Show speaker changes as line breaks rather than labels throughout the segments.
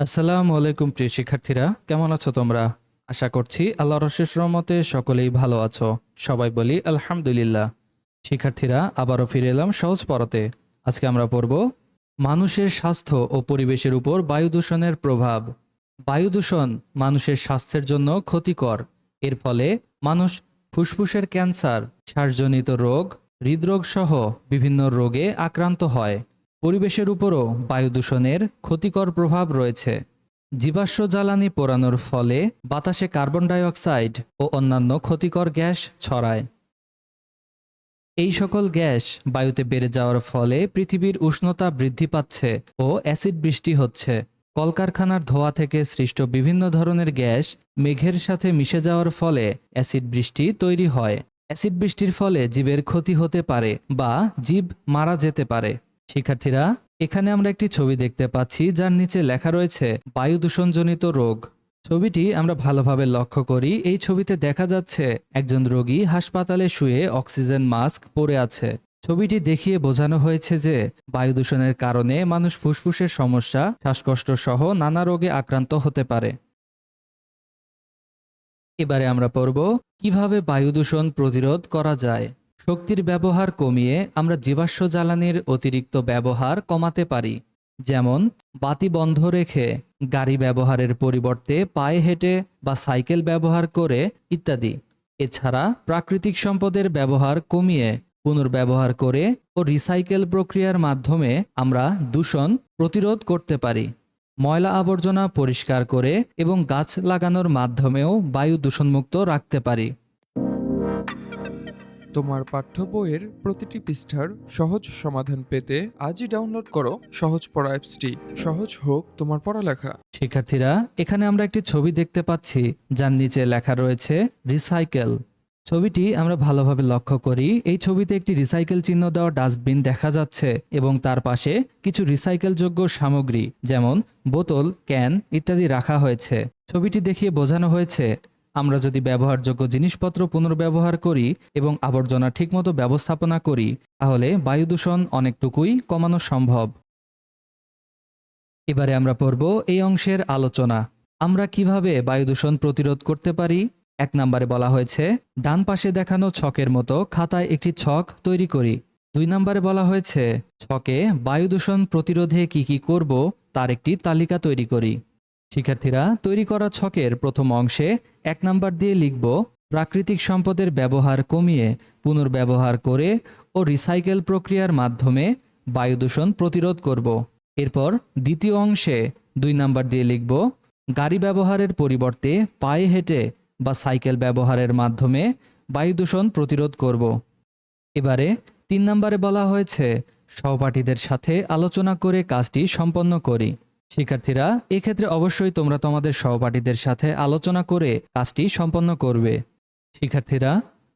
আসসালামু আলাইকুম প্রিয় শিক্ষার্থীরা, কেমন আছো তোমরা? আশা করছি আল্লাহর অশেষ রহমতে সকলেই ভালো আছো। সবাই বলি আলহামদুলিল্লাহ। শিক্ষার্থীরা, আবারও ফিরে এলাম সহজ পড়াতে। আজকে আমরা পড়ব মানুষের স্বাস্থ্য ও পরিবেশের উপর বায়ু দূষণের প্রভাব। বায়ু দূষণ মানুষের স্বাস্থ্যের জন্য ক্ষতিকর। এর ফলে মানুষ ফুসফুসের ক্যান্সার শ্বাসজনিত রোগ হৃদরোগ সহ বিভিন্ন রোগে আক্রান্ত হয়। পরিবেশের উপরও বায়ু দূষণের ক্ষতিকর প্রভাব রয়েছে। জীবাশ্ম জ্বালানি পোড়ানোর ফলে বাতাসে কার্বন ডাই অক্সাইড ও অন্যান্য ক্ষতিকর গ্যাস ছড়ায়। এই সকল গ্যাস বায়ুতে বেড়ে যাওয়ার ফলে পৃথিবীর উষ্ণতা বৃদ্ধি পাচ্ছে ও অ্যাসিড বৃষ্টি হচ্ছে। কলকারখানার ধোঁয়া থেকে সৃষ্ট বিভিন্ন ধরনের গ্যাস মেঘের সাথে মিশে যাওয়ার ফলে অ্যাসিড বৃষ্টি তৈরি হয়। অ্যাসিড বৃষ্টির ফলে জীবের ক্ষতি হতে পারে বা জীব মারা যেতে পারে। শিক্ষার্থীরা, এখানে আমরা একটি ছবি দেখতে পাচ্ছি, যার নিচে লেখা রয়েছে, বায়ু দূষণজনিত রোগ। ছবিটি আমরা ভালোভাবে লক্ষ্য করি, এই ছবিতে দেখা যাচ্ছে, একজন রোগী হাসপাতালে শুয়ে অক্সিজেন মাস্ক পরে আছে। ছবিটি দেখিয়ে বোঝানো হয়েছে যে, বায়ু দূষণের কারণে মানুষ ফুসফুসের সমস্যা, শ্বাসকষ্ট সহ নানা রোগে আক্রান্ত হতে পারে। এবারে আমরা পড়ব, কীভাবে বায়ু দূষণ প্রতিরোধ করা যায়? শক্তির ব্যবহার কমিয়ে আমরা জীবাশ্ম জ্বালানির অতিরিক্ত ব্যবহার কমাতে পারি, যেমন বাতি বন্ধ রেখে গাড়ি ব্যবহারের পরিবর্তে পায়ে হেঁটে বা সাইকেল ব্যবহার করে ইত্যাদি। এছাড়া প্রাকৃতিক সম্পদের ব্যবহার কমিয়ে, পুনর্ব্যবহার করে ও রিসাইকেল প্রক্রিয়ার মাধ্যমে আমরা দূষণ প্রতিরোধ করতে পারি। ময়লা আবর্জনা পরিষ্কার করে এবং গাছ লাগানোর মাধ্যমেও বায়ু দূষণমুক্ত রাখতে পারি।
তোমার পাঠ্য বইয়ের প্রতিটি পৃষ্ঠার সহজ সমাধান পেতে আজই ডাউনলোড করো সহজ পড়া অ্যাপসটি। সহজ হোক তোমার পড়ালেখা।
শিক্ষার্থীরা, এখানে আমরা একটি ছবি দেখতে পাচ্ছি, যার নিচে লেখা রয়েছে, রিসাইকেল। ছবিটি আমরা ভালোভাবে লক্ষ্য করি, এই ছবিতে একটি রিসাইকেল চিহ্ন দেওয়া ডাস্টবিন দেখা যাচ্ছে এবং তার পাশে কিছু রিসাইকেলযোগ্য সামগ্রী, যেমন বোতল, ক্যান ইত্যাদি রাখা হয়েছে। ছবিটি দেখিয়ে বোঝানো হয়েছে আমরা যদি ব্যবহারযোগ্য জিনিসপত্র পুনর্ব্যবহার করি এবং আবর্জনা ঠিকমতো ব্যবস্থাপনা করি, তাহলে বায়ু দূষণ অনেকটুকুই কমানো সম্ভব। এবারে আমরা পড়ব এই অংশের আলোচনা। আমরা কীভাবে বায়ু দূষণ প্রতিরোধ করতে পারি? এক নম্বরে বলা হয়েছে, ডান পাশে দেখানো ছকের মতো খাতায় একটি ছক তৈরি করি। দুই নম্বরে বলা হয়েছে, ছকে বায়ু দূষণ প্রতিরোধে কি কি করব, তার একটি তালিকা তৈরি করি। শিক্ষার্থীরা, তৈরি করা ছকের প্রথম অংশে এক নাম্বার দিয়ে লিখব, প্রাকৃতিক সম্পদের ব্যবহার কমিয়ে পুনর্ব্যবহার করে ও রিসাইকেল প্রক্রিয়ার মাধ্যমে বায়ু দূষণ প্রতিরোধ করব। এরপর দ্বিতীয় অংশে দুই নাম্বার দিয়ে লিখব, গাড়ি ব্যবহারের পরিবর্তে পায়ে হেঁটে বা সাইকেল ব্যবহারের মাধ্যমে বায়ু দূষণ প্রতিরোধ করব। এবারে তিন নম্বরে বলা হয়েছে, সহপাঠীদের সাথে আলোচনা করে কাজটি সম্পন্ন করি। শিক্ষার্থীরা, এক্ষেত্রে অবশ্যই তোমরা তোমাদের সহপাঠীদের সাথে আলোচনা করে কাজটি সম্পন্ন করবে। শিক্ষার্থীরা,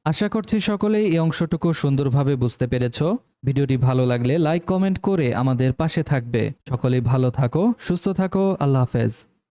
আশা করছি সকলেই এই অংশটুকু সুন্দরভাবে বুঝতে পেরেছ। ভিডিওটি ভালো লাগলে লাইক, কমেন্ট করে আমাদের পাশে থাকবে। সকলেই ভালো থাকো, সুস্থ থাকো, আল্লাহ হাফেজ।